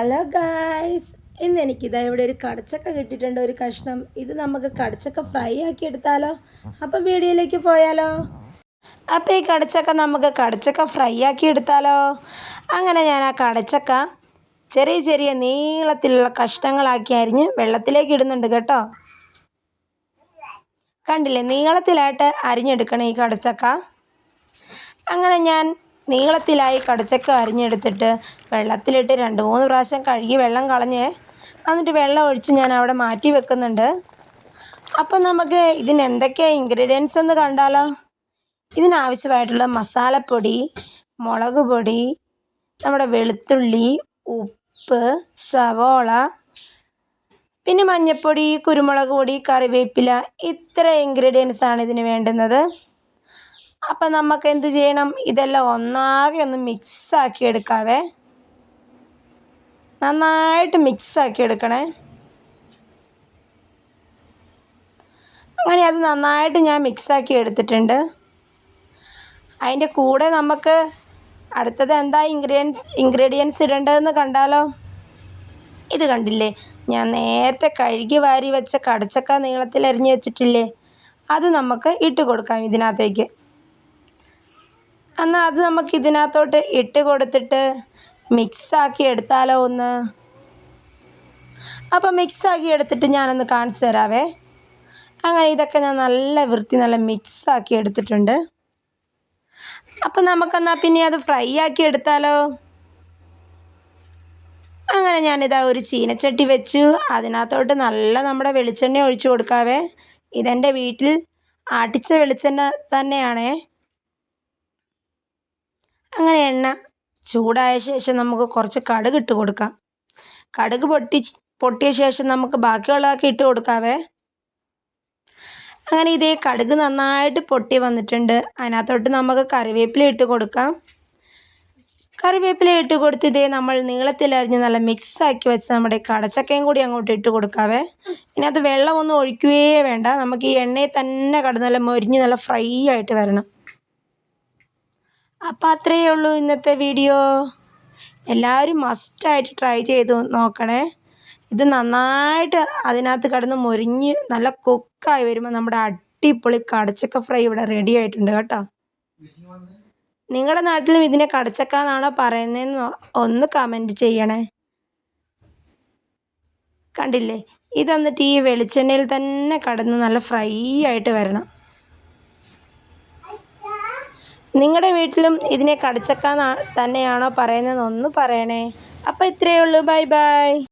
Hello guys ഇന്ന് എനിക്കിതാ ഇവിടെ ഒരു കടച്ചക്ക കിട്ടിയിട്ടുണ്ട് ഒരു കഷ്ണം. ഇത് നമുക്ക് കടച്ചക്ക ഫ്രൈ ആക്കി എടുത്താലോ? അപ്പം വീഡിയോയിലേക്ക് പോയാലോ? അപ്പോൾ ഈ കടച്ചക്ക നമുക്ക് കടച്ചക്ക ഫ്രൈ ആക്കി എടുത്താലോ? അങ്ങനെ ഞാൻ ആ കടച്ചക്ക ചെറിയ ചെറിയ നീളത്തിലുള്ള കഷ്ണങ്ങളാക്കി അരിഞ്ഞ് വെള്ളത്തിലേക്ക് ഇടുന്നുണ്ട് കേട്ടോ. കണ്ടില്ലേ നീളത്തിലായിട്ട് അരിഞ്ഞെടുക്കണം ഈ കടച്ചക്ക. അങ്ങനെ ഞാൻ നീളത്തിലായി കടച്ചക്ക അരിഞ്ഞെടുത്തിട്ട് വെള്ളത്തിലിട്ട് രണ്ട് മൂന്ന് പ്രാവശ്യം കഴുകി വെള്ളം കളഞ്ഞ് എന്നിട്ട് വെള്ളം ഒഴിച്ച് ഞാൻ അവിടെ മാറ്റി വെക്കുന്നുണ്ട്. അപ്പം നമുക്ക് ഇതിന് എന്തൊക്കെയാണ് ഇൻഗ്രീഡിയൻസ് എന്ന് കണ്ടാലോ? ഇതിനാവശ്യമായിട്ടുള്ള മസാലപ്പൊടി മുളക് പൊടി നമ്മുടെ വെളുത്തുള്ളി ഉപ്പ് സവോള പിന്നെ മഞ്ഞൾപ്പൊടി കുരുമുളക് പൊടി കറിവേപ്പില ഇത്ര ഇൻഗ്രീഡിയൻസാണ് ഇതിന് വേണ്ടുന്നത്. അപ്പം നമുക്ക് എന്ത് ചെയ്യണം? ഇതെല്ലാം ഒന്നാകെ ഒന്ന് മിക്സാക്കി എടുക്കാവേ. നന്നായിട്ട് മിക്സാക്കി എടുക്കണേ. അങ്ങനെ അത് നന്നായിട്ട് ഞാൻ മിക്സാക്കി എടുത്തിട്ടുണ്ട്. അതിന്റെ കൂടെ നമുക്ക് അടുത്തത് എന്താ ഇൻഗ്രീഡിയൻസ് ഇൻഗ്രീഡിയൻസ് ഇടേണ്ടതെന്ന് കണ്ടാലോ? ഇത് കണ്ടില്ലേ? ഞാൻ നേരത്തെ കഴുകി വാരി വെച്ച കടച്ചക്ക നീളത്തിൽ അരിഞ്ഞ് വെച്ചിട്ടില്ലേ? അത് നമുക്ക് ഇട്ട് കൊടുക്കാം ഇതിനകത്തേക്ക്. എന്നാൽ അത് നമുക്ക് ഇതിനകത്തോട്ട് ഇട്ട് കൊടുത്തിട്ട് മിക്സാക്കി എടുത്താലോ ഒന്ന്? അപ്പോൾ മിക്സാക്കി എടുത്തിട്ട് ഞാനൊന്ന് കാണിച്ചു തരാവേ. അങ്ങനെ ഇതൊക്കെ ഞാൻ നല്ല വൃത്തി നല്ല മിക്സാക്കി എടുത്തിട്ടുണ്ട്. അപ്പം നമുക്കെന്നാൽ പിന്നെ അത് ഫ്രൈ ആക്കി എടുത്താലോ? അങ്ങനെ ഞാനിതാ ഒരു ചീനച്ചട്ടി വെച്ചു. അതിനകത്തോട്ട് നല്ല നമ്മുടെ വെളിച്ചെണ്ണ ഒഴിച്ചു കൊടുക്കാവേ. ഇതെന്റെ വീട്ടിൽ ആട്ടിച്ച വെളിച്ചെണ്ണ തന്നെയാണേ. അങ്ങനെ എണ്ണ ചൂടായ ശേഷം നമുക്ക് കുറച്ച് കടുക് ഇട്ട് കൊടുക്കാം. കടുക് പൊട്ടി പൊട്ടിയ ശേഷം നമുക്ക് ബാക്കിയുള്ളതൊക്കെ ഇട്ട് കൊടുക്കാവേ. അങ്ങനെ ഇതേ കടുക് നന്നായിട്ട് പൊട്ടി വന്നിട്ടുണ്ട്. അതിനകത്തോട്ട് നമുക്ക് കറിവേപ്പില ഇട്ട് കൊടുക്കാം. കറിവേപ്പില ഇട്ട് കൊടുത്ത് ഇതേ നമ്മൾ നീളത്തിലരിഞ്ഞ് നല്ല മിക്സാക്കി വെച്ച് നമ്മുടെ കടച്ചക്കയും കൂടി അങ്ങോട്ട് ഇട്ട് കൊടുക്കാവേ. ഇതിനകത്ത് വെള്ളമൊന്നും ഒഴിക്കുകയേ വേണ്ട. നമുക്ക് ഈ എണ്ണയിൽ തന്നെ കടന്ന് നല്ല മൊരിഞ്ഞ് നല്ല ഫ്രൈ ആയിട്ട് വരണം. അപ്പം അത്രയേ ഉള്ളൂ ഇന്നത്തെ വീഡിയോ. എല്ലാവരും മസ്റ്റായിട്ട് ട്രൈ ചെയ്ത് നോക്കണേ. ഇത് നന്നായിട്ട് അതിനകത്ത് കിടന്ന് മൊരിഞ്ഞ് നല്ല കുക്കായി വരുമ്പോൾ നമ്മുടെ അടിപൊളി കടച്ചക്ക ഫ്രൈ ഇവിടെ റെഡി ആയിട്ടുണ്ട് കേട്ടോ. നിങ്ങളുടെ നാട്ടിലും ഇതിനെ കടച്ചക്ക എന്നാണോ പറയുന്നതെന്ന് ഒന്ന് കമന്റ് ചെയ്യണേ. കണ്ടില്ലേ? ഇത് എന്നിട്ട് ഈ വെളിച്ചെണ്ണയിൽ തന്നെ കടന്ന് നല്ല ഫ്രൈ ആയിട്ട് വരണം. നിങ്ങളുടെ വീട്ടിലും ഇതിനെ കടച്ചക്ക തന്നെയാണോ പറയുന്നതെന്ന് ഒന്ന് പറയണേ. അപ്പോൾ ഇത്രയേ ഉള്ളൂ. Bye bye.